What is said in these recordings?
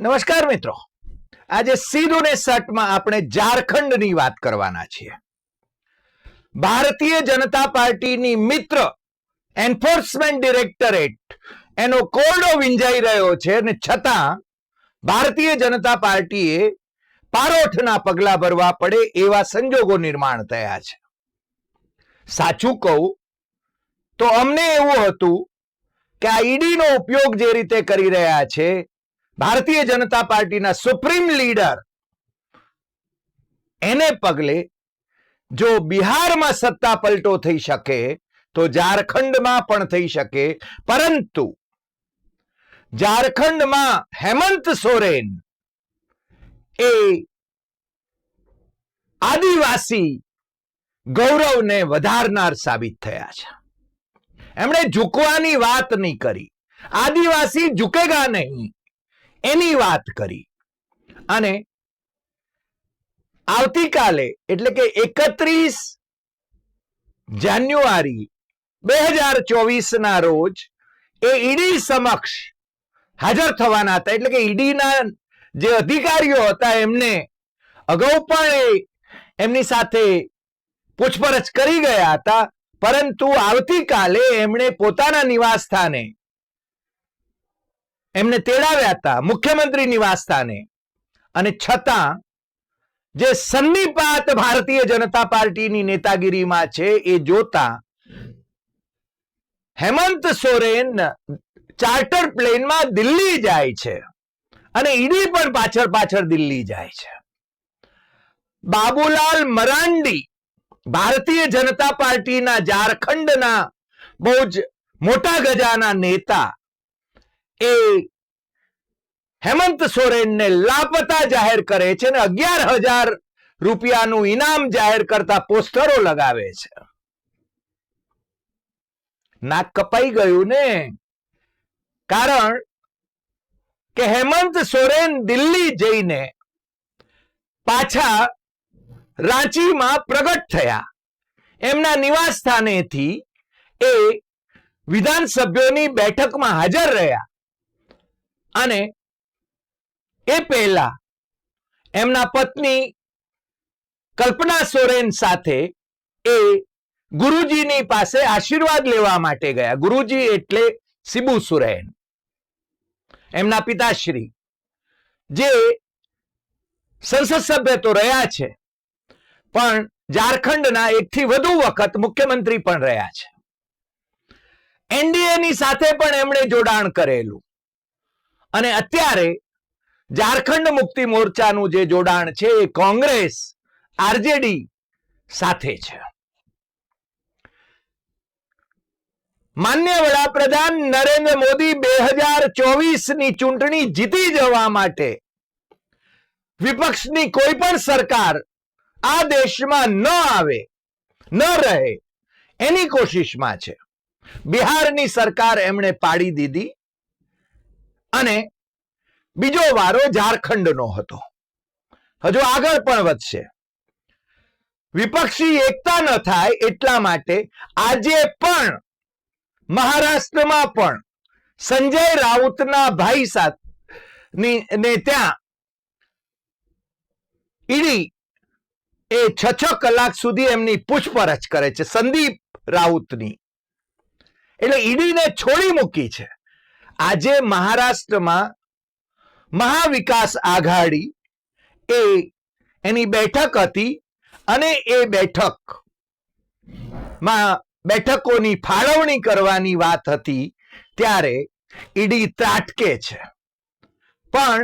નમસ્કાર મિત્રો. આજે સીધું ને સટમાં આપણે ઝારખંડની વાત કરવાના છીએ. ભારતીય જનતા પાર્ટીની મિત્ર એન્ફોર્સમેન્ટ ડિરેક્ટરેટ એનો કોરડો વિંજાઈ રહ્યો છે અને છતાં ભારતીય જનતા પાર્ટીએ પારોઠના પગલા ભરવા પડે એવા સંજોગો નિર્માણ થયા છે. સાચું કહું તો અમને એવું હતું કે આ ઈડીનો ઉપયોગ જે રીતે કરી રહ્યા છે ભારતીય જનતા પાર્ટીના સુપ્રીમ લીડર. એને પગલે જો બિહારમાં સત્તા પલટો થઈ શકે, તો ઝારખંડમાં પણ થઈ શકે. પરંતુ ઝારખંડમાં હેમંત સોરેન એ આદિવાસી ગૌરવને વધારનાર સાબિત થયા છે. એમણે ઝૂકવાની વાત નહીં કરી. આદિવાસી ઝુકેગા નહીં. એની વાત કરી. અને આવતીકાલે, એટલે કે એકત્રીસ જાન્યુઆરી બે હજાર ચોવીસ ના રોજ એ ઈડી સમક્ષ હાજર થવાના હતા. એટલે કે ઈડીના જે અધિકારીઓ હતા, એમને અગાઉ પણ એમની સાથે પૂછપરછ કરી ગયા હતા. પરંતુ આવતીકાલે એમણે પોતાના નિવાસ સ્થાને એમને તેડાવ્યા હતા મુખ્યમંત્રી નિવાસસ્થાને અને છતાં, જે સન્નિપાત ભારતીય જનતા પાર્ટીની નેતાગીરીમાં છે, એ જોતા હેમંત સોરેન ચાર્ટર પ્લેનમાં દિલ્હી જાય છે. અને ઈડી પણ પાછળ પાછળ દિલ્હી જાય છે. બાબુલાલ મરાંડી ભારતીય જનતા પાર્ટીના ઝારખંડના બહુ જ મોટા ગજાના નેતા એ હેમંત સોરેનને લાપતા જાહેર કરે છે અને અગિયાર હજાર રૂપિયાનું ઇનામ જાહેર કરતા પોસ્ટરો લગાવે છે. નાક કપાઈ ગયું ને? કારણ કે હેમંત સોરેન દિલ્હી જઈને પાછા રાંચીમાં પ્રગટ થયા. એમના નિવાસ સ્થાનેથી એ વિધાનસભ્યોની બેઠકમાં હાજર રહ્યા. અને એ પહેલા એમના પત્ની કલ્પના સોરેન સાથે એ ગુરુજીની પાસે આશીર્વાદ લેવા માટે ગયા. ગુરુજી એટલે સિબુ સુરેન. એમના પિતાશ્રી, જે સંસદ સભ્ય તો રહ્યા છે, પણ ઝારખંડના એકથી વધુ વખત મુખ્યમંત્રી પણ રહ્યા છે. એનડીએની સાથે પણ એમણે જોડાણ કરેલું. અને અત્યારે ઝારખંડ મુક્તિ મોરચાનું જે જોડાણ છે એ કોંગ્રેસ, આરજેડી સાથે છે. માન્ય વડાપ્રધાન નરેન્દ્ર મોદી બે હજાર ચોવીસની ચૂંટણી જીતી જવા માટે વિપક્ષની કોઈ પણ સરકાર આ દેશમાં ન આવે, ન રહે એની કોશિશમાં છે. બિહારની સરકાર એમણે પાડી દીધી અને બીજો વારો ઝારખંડનો હતો. હજુ આગળ પણ વધશે. વિપક્ષી એકતા ન થાય એટલા માટે આજે પણ મહારાષ્ટ્રમાં પણ સંજય રાઉતના ભાઈ સાથે ને ત્યાં ઈડી એ છ છ કલાક સુધી એમની પૂછપરછ કરે છે સંદીપ રાઉતની. એટલે ઈડીને છોડી મૂકી છે. આજે મહારાષ્ટ્રમાં મહાવિકાસ આઘાડી એ એની બેઠક હતી અને એ બેઠકમાં બેઠકોની ફાળવણી કરવાની વાત હતી ત્યારે ઈડી ત્રાટકે છે. પણ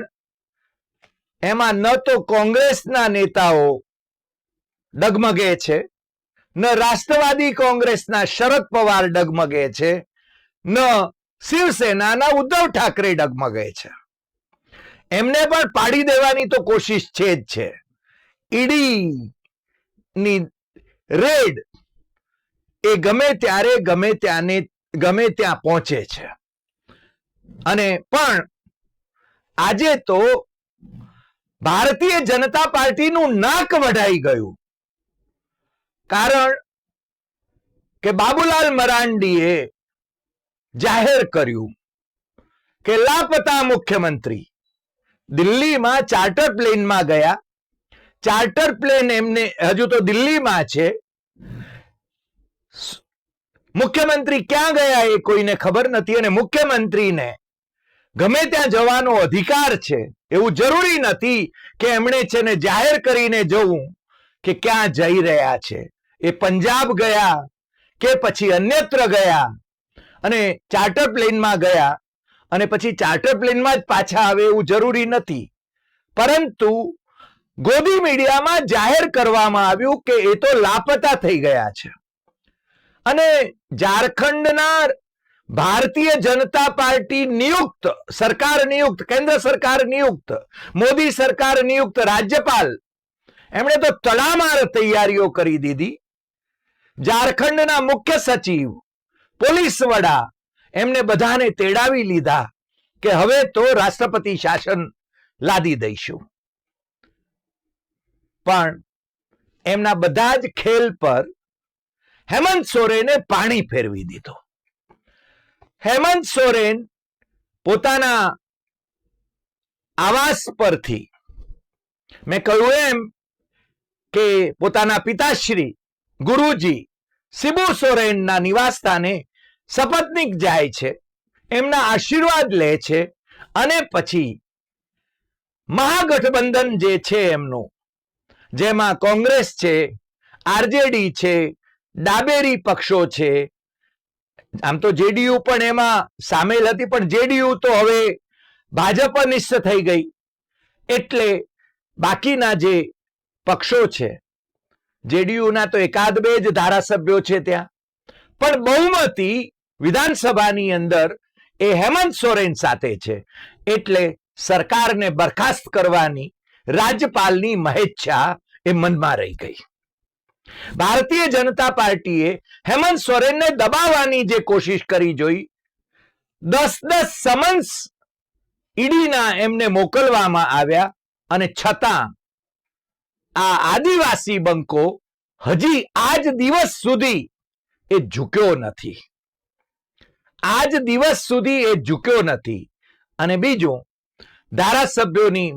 એમાં ન તો કોંગ્રેસના નેતાઓ ડગમગે છે, ન રાષ્ટ્રવાદી કોંગ્રેસના શરદ પવાર ડગમગે છે, ન શિવસેનાના ઉદ્ધવ ઠાકરે ડગમગે છે. એમને પણ પાડી દેવાની તો કોશિશ છે જ છે. ઈડી ની રેડ એ ગમે ત્યારે, ગમે ત્યાંને, ગમે ત્યાં પહોંચે છે. અને પણ આજે તો ભારતીય જનતા પાર્ટીનું નાક વઢાઈ ગયું. કારણ કે બાબુલાલ મરાંડીએ જાહેર કર્યું કે લાપતા મુખ્યમંત્રી દિલ્હીમાં ચાર્ટર પ્લેનમાં ગયા. ચાર્ટર પ્લેન એમને, હજુ તો દિલ્હીમાં છે. મુખ્યમંત્રી ક્યાં ગયા એ કોઈને ખબર નથી અને મુખ્યમંત્રીને ગમે ત્યાં જવાનો અધિકાર છે એવું જરૂરી નથી કે એમણે છે ને જાહેર કરીને જવું કે ક્યાં જઈ રહ્યા છે. એ પંજાબ ગયા કે પછી અન્યત્ર ગયા? અને ચાર્ટર પ્લેનમાં ગયા અને પછી ચાર્ટર પ્લેનમાં જ પાછા આવે એવું જરૂરી નથી. પરંતુ ગોદી મીડિયામાં જાહેર કરવામાં આવ્યું કે એ તો લાપતા થઈ ગયા છે. અને ઝારખંડના ભારતીય જનતા પાર્ટી નિયુક્ત, સરકાર નિયુક્ત, કેન્દ્ર સરકાર નિયુક્ત, મોદી સરકાર નિયુક્ત રાજ્યપાલ, એમણે તો તડામાર તૈયારીઓ કરી દીધી. ઝારખંડના મુખ્ય સચિવ પોલીસ વડા એમને બધાને તેડાવી લીધા કે હવે તો રાષ્ટ્રપતિ શાસન લાદી દઈશું. પણ એમના બધા જ ખેલ પર હેમંત સોરેને પાણી ફેરવી દીધું. હેમંત સોરેન પોતાના આવાસ પરથી મેં કહ્યું એમ કે પોતાના પિતાશ્રી ગુરુજી સિબુ સોરેનના નિવાસસ્થાને સપત્નિક જાય છે, એમના આશીર્વાદ લે છે અને પછી મહાગઠબંધન જે છે એમનું, જેમાં કોંગ્રેસ છે, આરજેડી છે, ડાબેરી પક્ષો છે, આમ તો જેડીયુ પણ એમાં સામેલ હતી, પણ જેડીયુ તો હવે ભાજપ અનિષ્ઠ થઈ ગઈ. એટલે બાકીના જે પક્ષો છે જેડીયુના તો એકાદ બે જ ધારાસભ્યો છે ત્યાં. પણ બહુમતી વિધાનસભાની અંદર એ હેમંત સોરેન સાથે છે. એટલે સરકારને બરખાસ્ત કરવાની રાજ્યપાલની મહેચ્છા એ મનમાં રહી ગઈ. ભારતીય જનતા પાર્ટીએ હેમંત સોરેનને દબાવવાની જે કોશિશ કરી જોઈ, દસ દસ સમન્સ ઈડીના એમને મોકલવામાં આવ્યા અને છતાં આ આદિવાસી બંકો હજી આજ દિવસ સુધી એ ઝૂક્યો નથી. આજ દિવસ સુધી એ ઝૂક્યો નથી. અને બીજું, ધારાસભ્યોની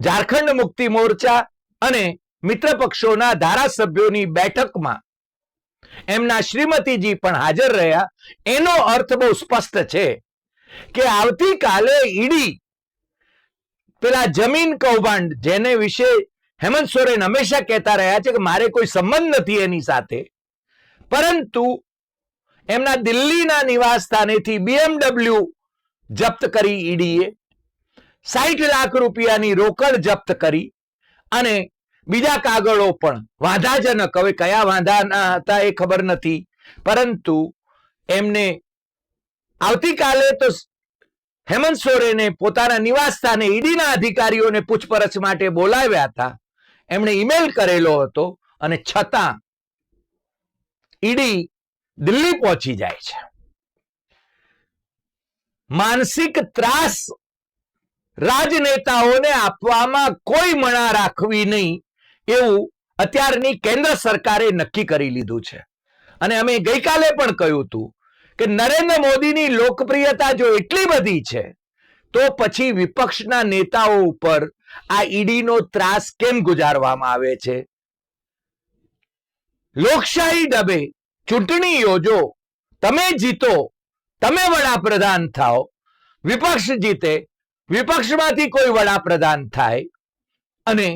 ઝારખંડ મુક્તિ મોરચા અને મિત્ર પક્ષોના ધારાસભ્યોની બેઠકમાં એમના શ્રીમતીજી પણ હાજર રહ્યા. એનો અર્થ બહુ સ્પષ્ટ છે કે આવતીકાલે ઈડી, પેલા જમીન કૌભાંડ જેને વિશે હેમંત સોરેન હંમેશા કહેતા રહ્યા છે કે મારે કોઈ સંબંધ નથી એની સાથે. પરંતુ એમના દિલ્હીના નિવાસ સ્થાનેથી બીએમડબલ્યુ જપ્ત કરી ઈડીએ. સાઠ લાખ રૂપિયાની રોકડ જપ્ત કરી અને બીજા કાગળો પણ વાંધાજનક. હવે કયા વાંધાના હતા એ ખબર નથી. પરંતુ એમને આવતીકાલે તો હેમંત સોરેને પોતાના નિવાસ સ્થાને ઈડીના અધિકારીઓને પૂછપરછ માટે બોલાવ્યા હતા. એમણે ઈમેલ કરેલો હતો અને છતાં ઈડી દિલ્હી પહોંચી જાય છે. માનસિક ત્રાસ રાજનેતાઓને આપવામાં કોઈ મણા રાખવી નહીં એવું અત્યારની કેન્દ્ર સરકારે નક્કી કરી લીધું છે. અને અમે ગઈકાલે પણ કહ્યું હતું કે નરેન્દ્ર મોદીની લોકપ્રિયતા જો એટલી બધી છે, તો પછી વિપક્ષના નેતાઓ ઉપર આ ઈડીનો ત્રાસ કેમ ગુજારવામાં આવે છે? લોકશાહી ડબે, ચૂંટણી યોજો, તમે જીતો, તમે વડાપ્રધાન થાઓ, વિપક્ષ જીતે, વિપક્ષમાંથી કોઈ વડાપ્રધાન થાય, અને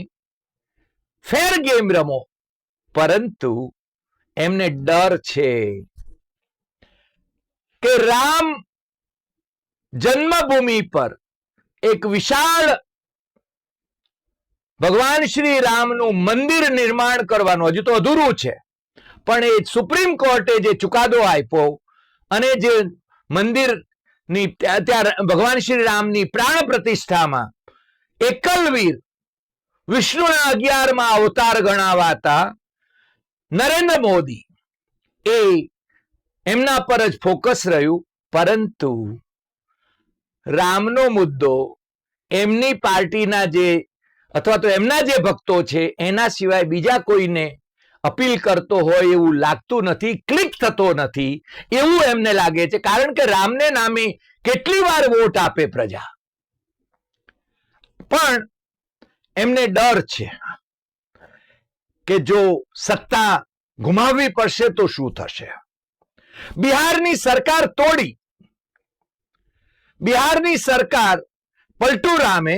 ફેર ગેમ રમો, પરંતુ એમને ડર છે કે રામ જન્મભૂમિ પર એક વિશાળ ભગવાન શ્રી રામનું મંદિર નિર્માણ કરવાનું હજુ તો અધૂરું છે. પણ એ સુપ્રીમ કોર્ટે જે ચુકાદો આપ્યો અને જે મંદિરની ત્યાં ભગવાન શ્રી રામની પ્રાણ પ્રતિષ્ઠામાં એકલવીર વિષ્ણુના અગિયારમાં અવતાર ગણાવાતા નરેન્દ્ર મોદી એ એમના પર જ ફોકસ રહ્યું. પરંતુ રામનો મુદ્દો એમની પાર્ટીના જે અથવા તો એમના જે ભક્તો છે, એના સિવાય બીજા કોઈને અપીલ કરતો હોય એવું લાગતું નથી, ક્લિક થતો નથી, એવું એમને લાગે છે. કારણ કે રામને નામે કેટલી વાર વોટ આપે પ્રજા. પણ એમને ડર છે કે જો સત્તા ગુમાવવી પડશે તો શું થશે? બિહારની સરકાર તોડી. બિહારની સરકાર પલટુ રામે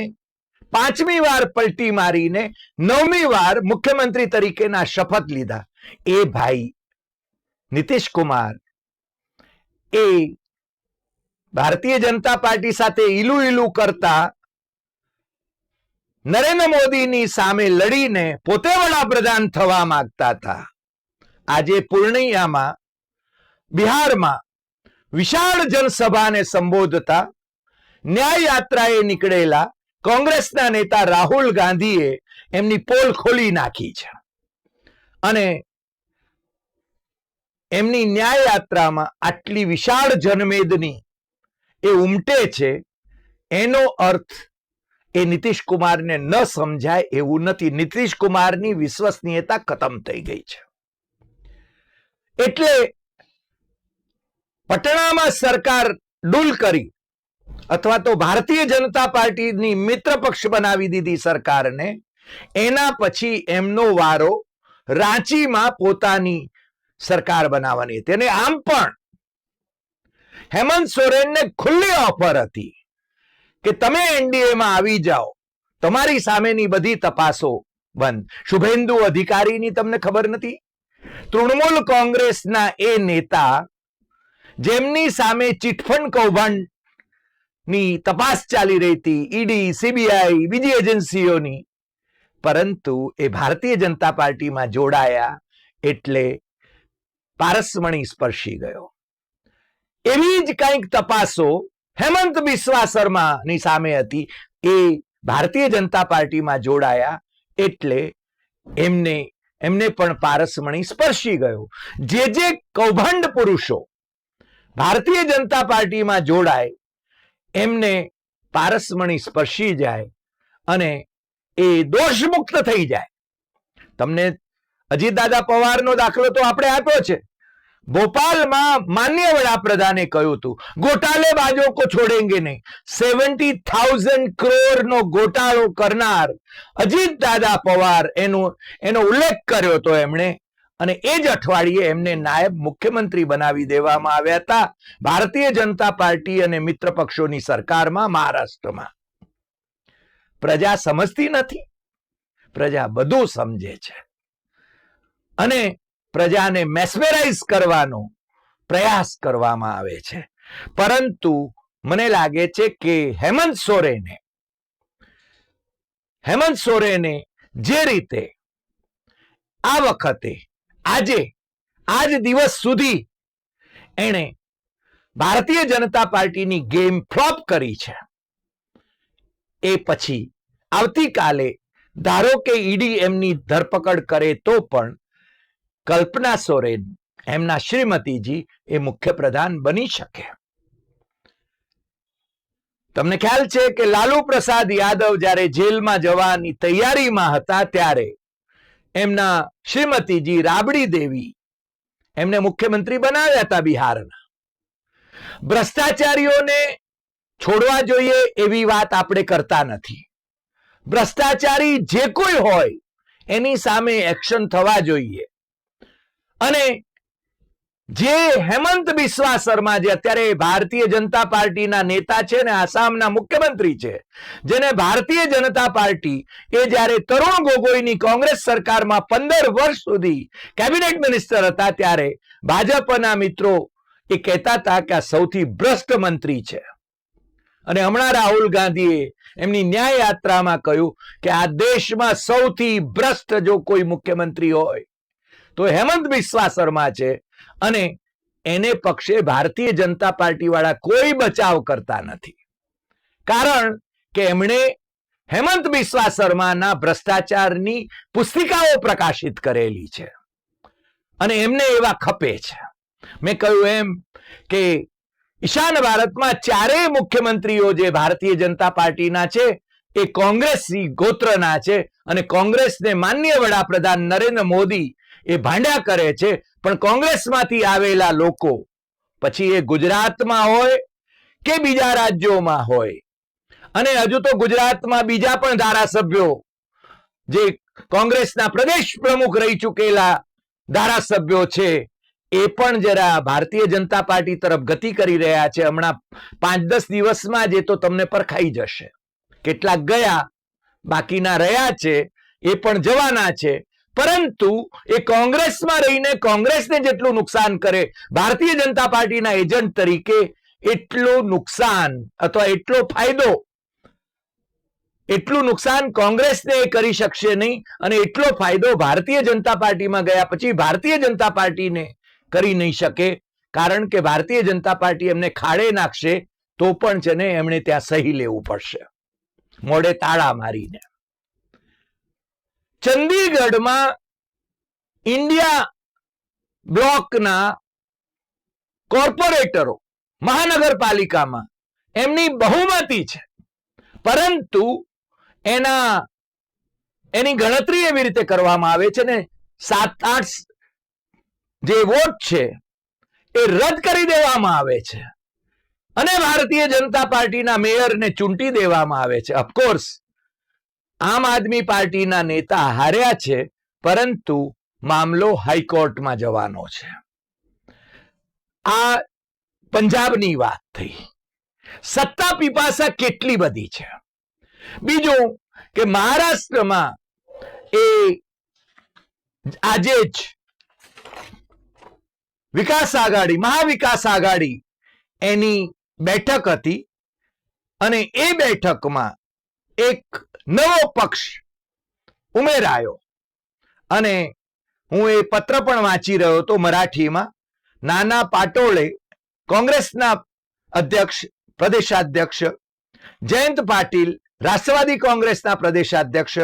પાંચમી વાર પલટી મારીને નવમી વાર મુખ્યમંત્રી તરીકેના શપથ લીધા. એ ભાઈ નીતિશ કુમાર એ ભારતીય જનતા પાર્ટી સાથે ઈલુ ઈલુ કરતા નરેન્દ્ર મોદીની સામે લડીને પોતે વડાપ્રધાન થવા માંગતા હતા. આજે પૂર્ણિયામાં બિહારમાં વિશાળ જનસભાને સંબોધતા ન્યાય યાત્રાએ નીકળેલા કોંગ્રેસના નેતા રાહુલ ગાંધીએ એમની પોલ ખોલી નાખી છે. અને એમની ન્યાય યાત્રામાં આટલી વિશાળ જનમેદની એ ઉમટે છે, એનો અર્થ એ નીતિશ કુમારને ન સમજાય એવું નથી. નીતિશ કુમારની વિશ્વસનીયતા ખતમ થઈ ગઈ છે. એટલે પટણામાં સરકાર ડૂલ કરી. અથવા તો ભારતીય જનતા પાર્ટીની મિત્ર પક્ષ બનાવી દીધી સરકારને, એના પછી એમનો વારો રાંચીમાં પોતાની સરકાર બનાવવાની હતી. અને આમ પણ હેમંત સોરેનને ખુલ્લી ઓફર હતી કે તમે એનડીએમાં આવી જાઓ, તમારી સામેની બધી તપાસો બંધ. શુભેન્દુ અધિકારીની તમને ખબર નથી? તૃણમૂલ કોંગ્રેસના એ નેતા, જેમની સામે ચીટફંડ કૌભાંડ ની તપાસ ચાલી રહી હતી. ઈડી, સીબીઆઈ, બીજી એજન્સીઓની. પરંતુ એ ભારતીય જનતા પાર્ટીમાં જોડાયા એટલે પારસમણી સ્પર્શી ગયો. એવી જ કંઈક તપાસો હેમંત બિસ્વા શર્માની સામે હતી. એ ભારતીય જનતા પાર્ટીમાં જોડાયા એટલે એમને એમને પણ પારસમણી સ્પર્શી ગયો. જે જે કૌભાંડ પુરુષો ભારતીય જનતા પાર્ટીમાં જોડાય એમને પારસમણી સ્પર્શી જાય અને એ દોષમુક્ત થઈ જાય. તમને અજીત દાદા પવારનો દાખલો તો આપણે આપ્યો છે. ભોપાલમાં માન્ય વડાપ્રધાને કહ્યું હતું, ગોટાલે બાજો કો છોડેંગે નહીં. સેવન્ટી થાઉઝન્ડ કરોડ નો ગોટાળો કરનાર અજીત દાદા પવાર એનો એનો ઉલ્લેખ કર્યો હતો એમણે. અને એ જ અઠવાડિયે એમને નાયબ મુખ્યમંત્રી બનાવી દેવામાં આવ્યા હતા ભારતીય જનતા પાર્ટી અને મિત્ર પક્ષોની સરકારમાં મહારાષ્ટ્રમાં. પ્રજા સમજતી નથી. પ્રજા બધું સમજે છે. અને પ્રજાને મેસ્મેરાઇઝ કરવાનો પ્રયાસ કરવામાં આવે છે. પરંતુ મને લાગે છે કે હેમંત સોરેને હેમંત સોરેને જે રીતે આ વખતે આજે, આજ દિવસ સુધી એણે ભારતીય જનતા પાર્ટીની ગેમ ફ્લોપ કરી છે. એ પછી આવતીકાલે, ધારો કે ઈડી એમની ધરપકડ કરે તો પણ કલ્પના સોરેન એમના શ્રીમતીજી એ મુખ્યપ્રધાન બની શકે. તમને ખ્યાલ છે કે લાલુ પ્રસાદ યાદવ જ્યારે જેલમાં જવાની તૈયારીમાં હતા ત્યારે એમના શ્રીમતીજી રાબડી દેવી એમને મુખ્યમંત્રી બનાવ્યા હતા બિહારના. ભ્રષ્ટાચારીઓને છોડવા જોઈએ એવી વાત આપણે કરતા નથી. ભ્રષ્ટાચારી જે કોઈ હોય એની સામે એક્શન થવા જોઈએ. અને જે હેમંત બિસ્વા શર્મા જે અત્યારે ભારતીય જનતા પાર્ટીના નેતા છે ને આસામના મુખ્યમંત્રી છે, જેને ભારતીય જનતા પાર્ટી એ જ્યારે તરુણ ગોગોઈની કોંગ્રેસ સરકારમાં પંદર વર્ષ સુધી કેબિનેટ મિનિસ્ટર હતા ત્યારે ભાજપના મિત્રો એ કહેતા હતા કે આ સૌથી ભ્રષ્ટ મંત્રી છે. અને હમણાં રાહુલ ગાંધીએ એમની ન્યાય યાત્રામાં કહ્યું કે આ દેશમાં સૌથી ભ્રષ્ટ જો કોઈ મુખ્યમંત્રી હોય, તો હેમંત બિસ્વા શર્મા છે અને એને પક્ષે ભારતીય જનતા પાર્ટી વાળા કોઈ બચાવ કરતા નથી. કારણ કે એમણે હેમંત બિસ્વા શર્માના ભ્રષ્ટાચારની પુસ્તિકાઓ પ્રકાશિત કરેલી છે. અને એમને એવા ખપે છે. મેં કહ્યું એમ કે ઈશાન ભારતમાં ચારેય મુખ્યમંત્રીઓ જે ભારતીય જનતા પાર્ટીના છે, એ કોંગ્રેસી ગોત્રના છે અને કોંગ્રેસને માન્ય વડાપ્રધાન નરેન્દ્ર મોદી એ ભાંડ્યા કરે છે પણ કોંગ્રેસમાંથી આવેલા લોકો, પછી એ ગુજરાતમાં હોય કે બીજા રાજ્યોમાં હોય? અને હજુ તો ગુજરાતમાં બીજા પણ ધારાસભ્યો, જે કોંગ્રેસના પ્રદેશ પ્રમુખ રહી ચૂકેલા ધારાસભ્યો છે, એ પણ જરા ભારતીય જનતા પાર્ટી તરફ ગતિ કરી રહ્યા છે. હમણાં પાંચ દસ દિવસમાં જે તો તમને પરખાઈ જશે. કેટલાક ગયા, બાકીના રહ્યા છે, એ પણ જવાના છે. પરંતુ એ કોંગ્રેસમાં રહીને કોંગ્રેસને જેટલું નુકસાન કરે, ભારતીય જનતા પાર્ટીના એજન્ટ તરીકે એટલું નુકસાન અથવા એટલો ફાયદો, એટલું નુકસાન કોંગ્રેસને એ કરી શકશે નહીં અને એટલો ફાયદો ભારતીય જનતા પાર્ટીમાં ગયા પછી ભારતીય જનતા પાર્ટીને કરી નહીં શકે, કારણ કે ભારતીય જનતા પાર્ટી એમને ખાડે નાખશે તો પણ છે ને એમણે ત્યાં સહી લેવું પડશે. મોડે તાળા મારીને. ચંદીગઢમાં ઇન્ડિયા બ્લોકના કોર્પોરેટરો, મહાનગરપાલિકામાં, એમની બહુમતી છે. પરંતુ એના, એની ગણતરી એવી રીતે કરવામાં આવે છે ને, સાત, આઠ જે વોટ છે, એ રદ કરી દેવામાં આવે છે. અને ભારતીય જનતા પાર્ટીના મેયરને ચૂંટી દેવામાં આવે છે ઓફકોર્સ આમ આદમી પાર્ટીના નેતા હાર્યા છે, પરંતુ મામલો હાઈકોર્ટમાં જવાનો છે. આ પંજાબની વાત થઈ. સત્તા પીપાસા કેટલી બધી છે? બીજું કે મહારાષ્ટ્રમાં એ આજે જ વિકાસ આઘાડી, મહાવિકાસ આઘાડી એની બેઠક હતી અને એ બેઠકમાં એક નવો પક્ષ ઉમેરાયો. અને હું એ પત્ર પણ વાંચી રહ્યો હતો મરાઠીમાં. નાના પાટોળે કોંગ્રેસના અધ્યક્ષ, પ્રદેશાધ્યક્ષ જયંત પાટીલ, રાષ્ટ્રવાદી કોંગ્રેસના પ્રદેશાધ્યક્ષ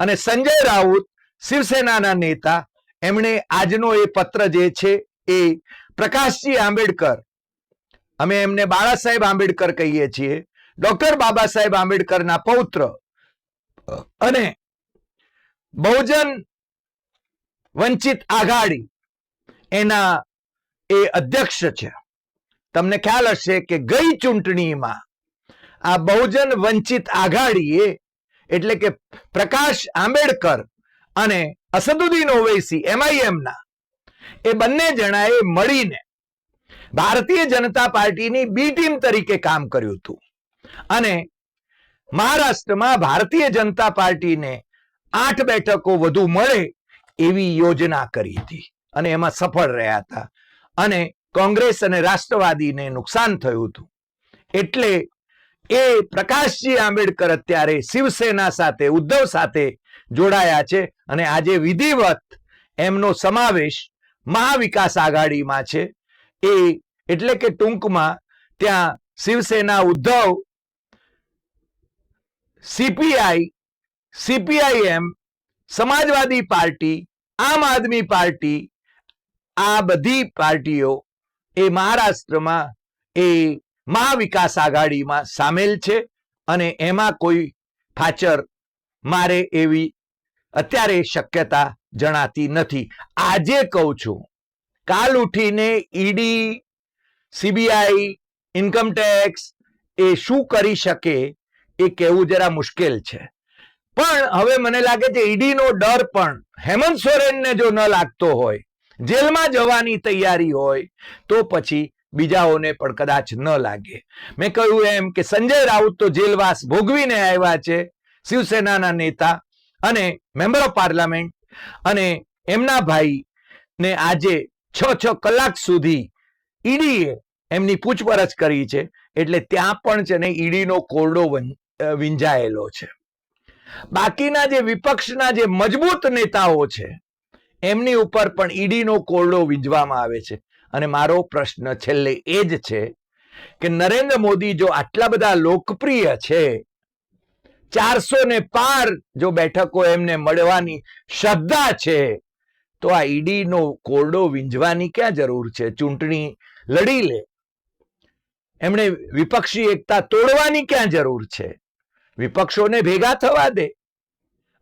અને સંજય રાઉત, શિવસેનાના નેતા. એમણે આજનો એ પત્ર જે છે એ પ્રકાશજી આંબેડકર. અમે એમને બાળા સાહેબ આંબેડકર કહીએ છીએ. ડોક્ટર બાબા સાહેબ આંબેડકરના પૌત્ર અને બહુજન વંચિત આઘાડી એના એ અધ્યક્ષ છે. તમને ખ્યાલ હશે કે ગઈ ચૂંટણીમાં આ બહુજન વંચિત આઘાડીએ એટલે કે પ્રકાશ આંબેડકર અને અસદુદ્દીન ઓવૈસી એમઆઈએમના એ બંને જણાએ મળીને ભારતીય જનતા પાર્ટીની બી ટીમ તરીકે કામ કર્યું હતું. અને મહારાષ્ટ્રમાં ભારતીય જનતા પાર્ટીને આઠ બેઠકો વધુ મળે એવી યોજના કરી હતી. અને એમાં સફળ રહ્યા હતા. અને કોંગ્રેસ અને રાષ્ટ્રવાદીને નુકસાન થયું હતું. એટલે એ પ્રકાશજી આંબેડકર અત્યારે શિવસેના સાથે, ઉદ્ધવ સાથે જોડાયા છે. અને આજે વિધિવત એમનો સમાવેશ મહાવિકાસ આઘાડીમાં છે. એ એટલે કે ટૂંકમાં ત્યાં Shiv Sena, Uddhav CPI CPIM Samajwadi party, Aam Aadmi party, આ બધી પાર્ટીઓ એ મહારાષ્ટ્રમાં એ મહાવિકાસ આઘાડીમાં સામેલ છે અને એમાં કોઈ ફાચર મારે એવી અત્યારે શક્યતા જણાતી નથી. આજે કહું છું, કાલ ઉઠીને ઈડી સીબીઆઈ ઇન્કમટેક્સ એ શું કરી શકે એ કહેવું જરા મુશ્કેલ છે. પણ હવે મને લાગે છે ઈડીનો ડર પણ હેમંત સોરેનને જો ન લાગતો હોય, જેલમાં જવાની તૈયારી હોય, તો પછી બીજાઓને પણ કદાચ ન લાગે. મેં કહ્યું એમ કે સંજય રાઉત તો જેલવાસ ભોગવીને આવ્યા છે, શિવસેનાના નેતા અને મેમ્બર ઓફ પાર્લામેન્ટ અને એમના ભાઈ ને આજે છ છ કલાક સુધી ઈડીએ એમની પૂછપરછ કરી છે, એટલે ત્યાં પણ છે ને ઈડીનો કોરડો વિંજાયેલો છે. બાકીના જે વિપક્ષના જે મજબૂત નેતાઓ છે, એમની ઉપર પણ ઈડીનો કોરડો વીંજવામાં આવે છે. અને મારો પ્રશ્ન છેલ્લે એ જ છે કે નરેન્દ્ર મોદી જો આટલા બધા લોકપ્રિય છે ચારસો ને પાર જો બેઠકો એમને મળવાની શ્રદ્ધા છે, તો આ ઈડીનો કોરડો વીંજવાની ક્યાં જરૂર છે? ચૂંટણી લડી લે. એમણે વિપક્ષી એકતા તોડવાની ક્યાં જરૂર છે? વિપક્ષોને ભેગા થવા દે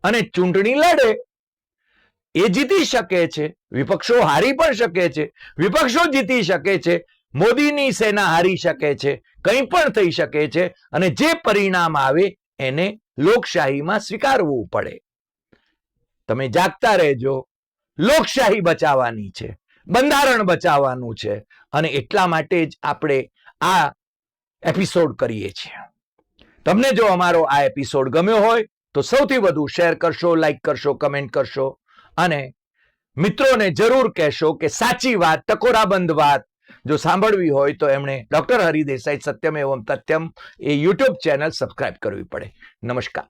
અને ચૂંટણી લડે, એ જીતી શકે છે. વિપક્ષો હારી પણ શકે છે. વિપક્ષો જીતી શકે છે. મોદીની સેના હારી શકે છે. કંઈ પણ થઈ શકે છે અને જે પરિણામ આવે એને લોકશાહીમાં સ્વીકારવું પડે. તમે જાગતા રહેજો. લોકશાહી બચાવવાની છે. બંધારણ બચાવવાનું છે. અને એટલા માટે જ આપણે આ એપિસોડ કરીએ છીએ. તમને જો અમારો આ એપિસોડ ગમ્યો હોય, તો સૌથી વધુ શેર કરશો લાઈક કરશો કમેન્ટ કરશો. અને મિત્રોને જરૂર કહેશો કે સાચી વાત, ટકોરાબંધ વાત જો સાંભળવી હોય તો એમણે ડોક્ટર હરિદેસાઈ સત્યમ એવમ તથ્યમ એ યુટ્યુબ ચેનલ સબસ્ક્રાઇબ કરવી પડે. નમસ્કાર.